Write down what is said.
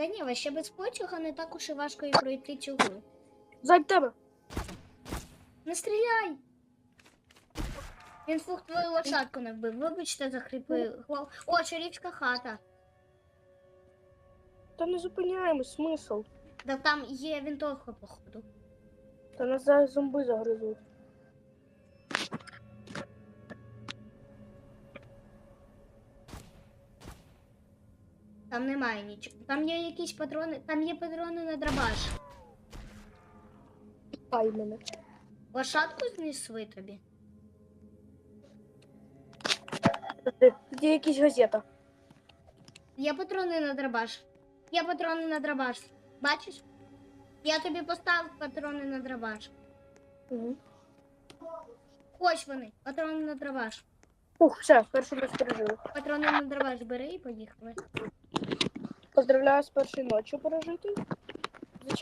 Даніва, ще без потяга не так уж і важко і пройти цю гру. Ззаді тебе. Не стріляй! Він фух твою лошадку не вбив. Вибачте за хрипи. О, чарівська хата. Та не зупиняємось, смисл. Да там є вінтовка, походу. Та нас зараз зомби загризуть. Там немає нічого. Там є якісь патрони. Там є патрони на драбаш. Ай мене. Лошадку знесли тобі. Де, де якась газета? Є патрони на драбаш. Є патрони на драбаш. Бачиш? Я тобі поставив патрони на драбаш. Угу. Ось вони, патрони на драбаш. Ух, все, першу раз пережили. Патрони на дрова збери і поїхали. Поздравляю з першої ночі пережитий.